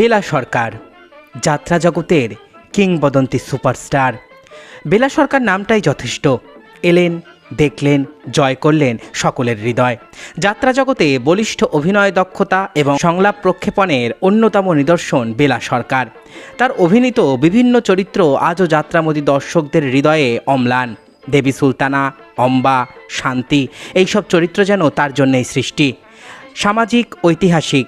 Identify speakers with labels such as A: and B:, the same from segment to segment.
A: বেলা সরকার, যাত্রা জগতের কিংবদন্তি সুপারস্টার। বেলা সরকার নামটাই যথেষ্ট। এলেন, দেখলেন, জয় করলেন সকলের হৃদয়। যাত্রা জগতে বলিষ্ঠ অভিনয় দক্ষতা এবং সংলাপ প্রক্ষেপণের অন্যতম নিদর্শন বেলা সরকার। তার অভিনীত বিভিন্ন চরিত্র আজও যাত্রামোদী দর্শকদের হৃদয়ে অম্লান। দেবী সুলতানা, অম্বা, শান্তি, এইসব চরিত্র যেন তার জন্যই সৃষ্টি। সামাজিক, ঐতিহাসিক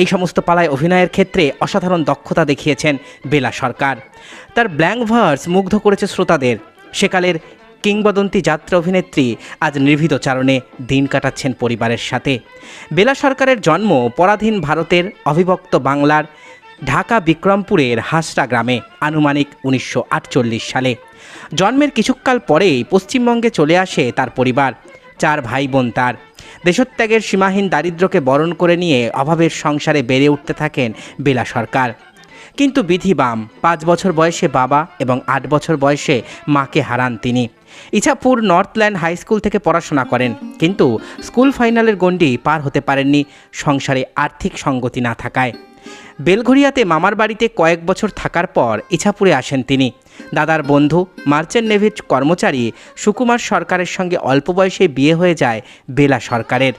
A: এই সমস্ত পালায় অভিনয়ের ক্ষেত্রে অসাধারণ দক্ষতা দেখিয়েছেন বেলা সরকার। তার ব্ল্যাঙ্ক ভার্স মুগ্ধ করেছে শ্রোতাদের। সেকালের কিংবদন্তি যাত্রা অভিনেত্রী আজ নির্ভীত চারণে দিন কাটাচ্ছেন পরিবারের সাথে। বেলা সরকারের জন্ম পরাধীন ভারতের অবিভক্ত বাংলার ঢাকা বিক্রমপুরের হাসরা গ্রামে, আনুমানিক উনিশশো আটচল্লিশ সালে। জন্মের কিছুকাল পরেই পশ্চিমবঙ্গে চলে আসে তার পরিবার। চার ভাই বোন তার। দেশত্যাগের সীমাহীন দারিদ্র্যকে বরণ করে নিয়ে অভাবের সংসারে বেড়ে উঠতে থাকেন বেলা সরকার। কিন্তু বিধি বাম পাঁচ বছর বয়সে বাবা এবং আট বছর বয়সে মাকে হারান তিনি। ইছাপুর নর্থল্যান্ড হাই স্কুল থেকে পড়াশোনা করেন। কিন্তু স্কুল ফাইনালের গণ্ডি পার হতে পারেননি। সংসারে আর্থিক সঙ্গতি না থাকায়। বেলঘরিয়াতে মামার বাড়িতে কয়েক বছর থাকার পর ইছাপুরে আসেন তিনি। দাদার বন্ধু, মার্চেন্ট নেভির কর্মচারী সুকুমার সরকারের সঙ্গে অল্প বয়সে বিয়ে হয়ে যায় বেলা সরকারের।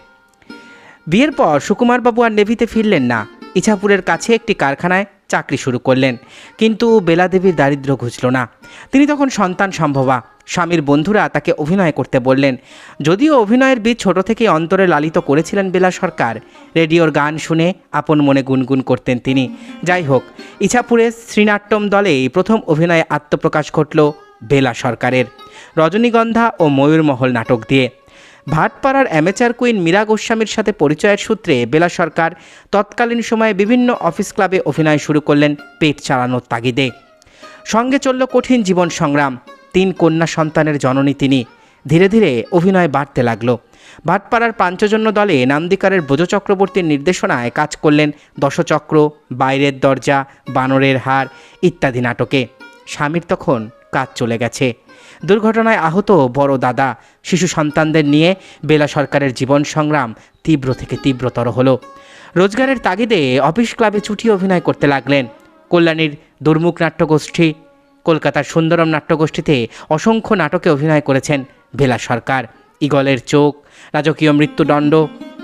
A: বিয়ের পর সুকুমারবাবু আর নেভিতে ফিরলেন না। ইছাপুরের কাছে একটি কারখানায় চাকরি শুরু করলেন। কিন্তু বেলা দেবীর দারিদ্র্য ঘুচল না। তিনি তখন সন্তান সম্ভবা। স্বামীর বন্ধুরা তাকে অভিনয় করতে বললেন, যদিও অভিনয়ের বীজ ছোট থেকে অন্তরে লালিত করেছিলেন বেলা সরকার, রেডিওর গান শুনে আপন মনে গুনগুন করতেন তিনি। যাই হোক ইছাপুরের শ্রীনাট্যম দলে প্রথম অভিনয়ে আত্মপ্রকাশ ঘটল বেলা সরকারের। রজনীগন্ধা ও ময়ূরমহল নাটক দিয়ে। ভাটপাড়ার অ্যামেচার কুইন মীরা গোস্বামীর সাথে পরিচয়ের সূত্রে বেলা সরকার তৎকালীন সময়ে বিভিন্ন অফিস ক্লাবে অভিনয় শুরু করলেন পেট চালানোর তাগিদে। সঙ্গে চলল কঠিন জীবন সংগ্রাম। তিন কন্যা সন্তানের জননী তিনি। ধীরে ধীরে অভিনয় বাড়তে লাগল। ভাটপাড়ার পাঞ্চজন্য দলে নান্দিকারের ব্রজ চক্রবর্তীর নির্দেশনায় কাজ করলেন দশচক্র, বাইরের দরজা, বানরের হার ইত্যাদি নাটকে। স্বামীর তখন কাজ চলে গেছে। দুর্ঘটনায় আহত বড় দাদা, শিশু সন্তানদের নিয়ে বেলা সরকারের জীবন সংগ্রাম তীব্র থেকে তীব্রতর হলো। রোজগারের তাগিদে অফিস ক্লাবে ছুটি অভিনয় করতে লাগলেন। কল্যাণীর দুর্মুখ নাট্যগোষ্ঠী কলকাতার সুন্দরম নাট্যগোষ্ঠীতে অসংখ্য নাটকে অভিনয় করেছেন বেলা সরকার। ইগলের চোখ, রাজকীয় মৃত্যুদণ্ড,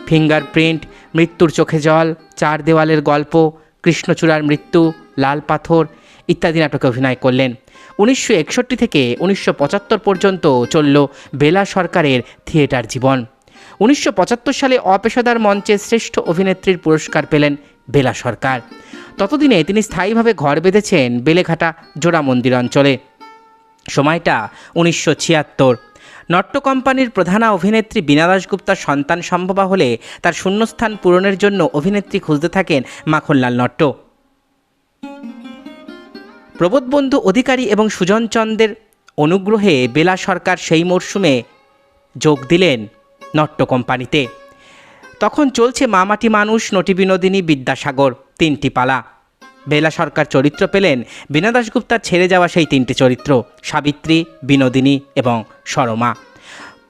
A: ফিঙ্গারপ্রিন্ট, মৃত্যুর চোখে জল, চার দেওয়ালের গল্প, কৃষ্ণচূড়ার মৃত্যু, লাল পাথর ইত্যাদি নাটকে অভিনয় করলেন। উনিশশো একষট্টি থেকে উনিশশো পঁচাত্তর পর্যন্ত চলল বেলা সরকারের থিয়েটার জীবন। উনিশশো পঁচাত্তর সালে অপেশাদার মঞ্চে শ্রেষ্ঠ অভিনেত্রীর পুরস্কার পেলেন বেলা সরকার। ততদিনে তিনি স্থায়ীভাবে ঘর বেঁধেছেন বেলেঘাটা জোড়া মন্দির অঞ্চলে। সময়টা উনিশশো ছিয়াত্তর। নট্য কোম্পানির প্রধানা অভিনেত্রী বীণা দাশগুপ্তার সন্তান সম্ভবা হলে তার শূন্যস্থান পূরণের জন্য অভিনেত্রী খুঁজতে থাকেন মাখনলাল নট্য প্রবোধবন্ধু অধিকারী এবং সুজন চন্দের অনুগ্রহে বেলা সরকার সেই মরশুমে যোগ দিলেন নট্য কোম্পানিতে। তখন চলছে মামাটি মানুষ, নটি বিনোদিনী, বিদ্যাসাগর, তিনটি পালা। বেলা সরকার চরিত্র পেলেন বীণা দাশগুপ্তার ছেড়ে যাওয়া সেই তিনটি চরিত্র, সাবিত্রী, বিনোদিনী এবং সরমা।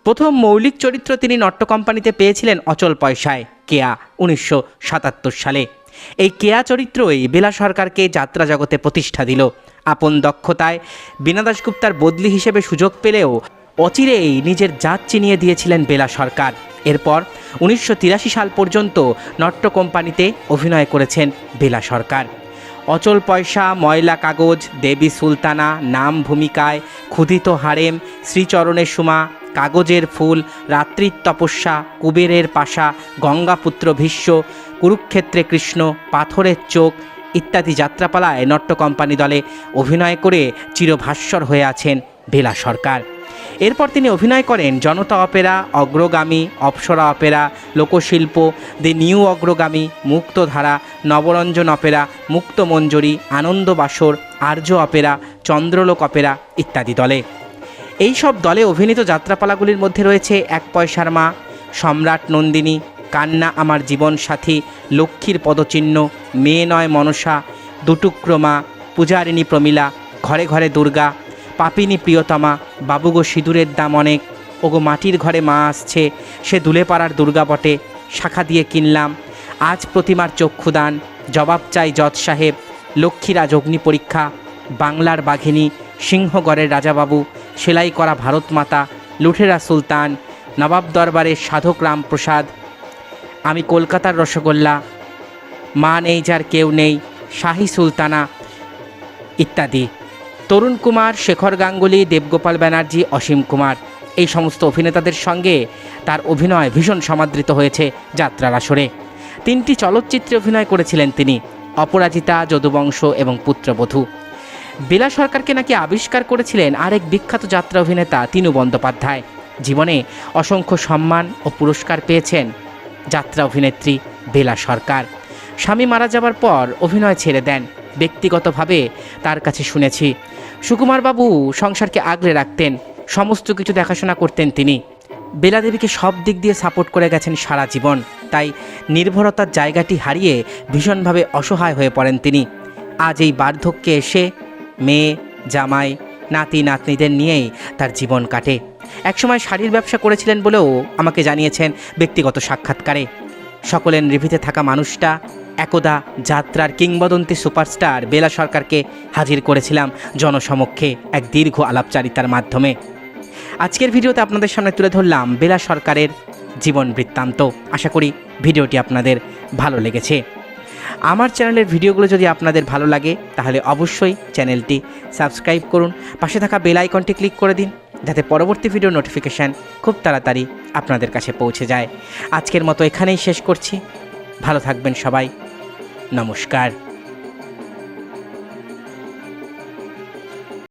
A: প্রথম মৌলিক চরিত্র তিনি নট্য কোম্পানিতে পেয়েছিলেন অচল পয়সায়, কেয়া, উনিশশো সাতাত্তর সালে। এই কেয়া চরিত্রই বেলা সরকারকে যাত্রা জগতে প্রতিষ্ঠা দিল। আপন দক্ষতায় বীণা দাশগুপ্তার বদলি হিসেবে সুযোগ পেলেও অচিরেই নিজের জাত চিনিয়ে দিয়েছিলেন বেলা সরকার। এরপর উনিশশো তিরাশি সাল পর্যন্ত নট্য কোম্পানিতে অভিনয় করেছেন বেলা সরকার। অচল পয়সা, ময়লা কাগজ, দেবী সুলতানা, নাম ভূমিকায় ক্ষুধিত হারেম শ্রীচরণের সুমা, কাগজের ফুল, রাত্রির তপস্যা, কুবেরের পাশা, গঙ্গাপুত্র ভীষ্ম, কুরুক্ষেত্রে কৃষ্ণ, পাথরের চোখ ইত্যাদি যাত্রাপালায় নট্য কোম্পানি দলে অভিনয় করে চিরভাস্বর হয়ে আছেন বেলা সরকার। এরপর তিনি অভিনয় করেন জনতা অপেরা, অগ্রগামী, অপ্সরা Opera, Lokshilpa, the new Agragami, Muktadhara, Nabaranjan opera, Muktamanjari Anandabasar Arya opera, Chandralok opera ইত্যাদি দলে। এই সব দলে অভিনীত যাত্রাপালাগুলির মধ্যে রয়েছে এক পয়সার মা, সম্রাট নন্দিনী, কান্না আমার জীবন সাথী, লক্ষ্মীর পদচিহ্ন, মেয়ে নয় মনসা দুটুক্রমা পূজারিণী প্রমীলা, ঘরে ঘরে দুর্গা পাপিনী প্রিয়তমা, বাবুগো সিঁদুরের দাম অনেক। ওগো মাটির ঘরে মা আসছে, সে দুলে পাড়ার দুর্গা বটে শাখা দিয়ে কিনলাম। আজ প্রতিমার চক্ষুদান, জবাব চাই জজ সাহেব। লক্ষ্মীরাজ অগ্নি পরীক্ষা, বাংলার বাঘিনী, সিংহগড়ের রাজাবাবু। সেলাই করা ভারত মাতা লুঠেরা সুলতান, নবাব দরবারের সাধক রামপ্রসাদ। আমি কলকাতার রসগোল্লা, মা নেই যার কেউ নেই, শাহী সুলতানা, ইত্যাদি। তরুণ কুমার, শেখর গাঙ্গুলি, দেবগোপাল ব্যানার্জি, অসীম কুমার। এই সমস্ত অভিনেতাদের সঙ্গে তার অভিনয় ভীষণ সমাদৃত হয়েছে যাত্রার আসরে। তিনটি চলচ্চিত্রে অভিনয় করেছিলেন তিনি, অপরাজিতা, যদুবংশ এবং পুত্রবধূ। বেলা সরকারকে নাকি আবিষ্কার করেছিলেন আরেক বিখ্যাত যাত্রা অভিনেতা তিনু বন্দ্যোপাধ্যায়। জীবনে অসংখ্য সম্মান ও পুরস্কার পেয়েছেন যাত্রা অভিনেত্রী বেলা সরকার। স্বামী মারা যাবার পর অভিনয় ছেড়ে দেন। ব্যক্তিগতভাবে তার কাছে শুনেছি। সুকুমারবাবু সংসারকে আগলে রাখতেন, সমস্ত কিছু দেখাশোনা করতেন তিনি। বেলা দেবীকে সব দিক দিয়ে সাপোর্ট করে গেছেন সারা জীবন, তাই নির্ভরতার জায়গাটি হারিয়ে ভীষণভাবে অসহায় হয়ে পড়েন তিনি। আজ এই বার্ধক্যে এসে মেয়ে, জামাই, নাতি, নাতনিদের নিয়েই তার জীবন কাটে। একসময় শাড়ির ব্যবসা করেছিলেন বলেও আমাকে জানিয়েছেন ব্যক্তিগত সাক্ষাৎকারে। সকলের নিভৃতে থাকা মানুষটা একদা যাত্রার কিংবদন্তি সুপারস্টার বেলা সরকারকে হাজির করেছিলাম জনসমক্ষে এক দীর্ঘ আলাপচারিতার মাধ্যমে। আজকের ভিডিওতে আপনাদের সামনে তুলে ধরলাম বেলা সরকারের জীবন বৃত্তান্ত। আশা করি ভিডিওটি আপনাদের ভালো লেগেছে। আমার চ্যানেলের ভিডিওগুলো যদি আপনাদের ভালো লাগে, তাহলে অবশ্যই চ্যানেলটি সাবস্ক্রাইব করুন। পাশে থাকা বেল আইকনটি ক্লিক করে দিন, যাতে পরবর্তী ভিডিও নোটিফিকেশান খুব তাড়াতাড়ি আপনাদের কাছে পৌঁছে যায়। আজকের মতো এখানেই শেষ করছি। ভালো থাকবেন সবাই। নমস্কার।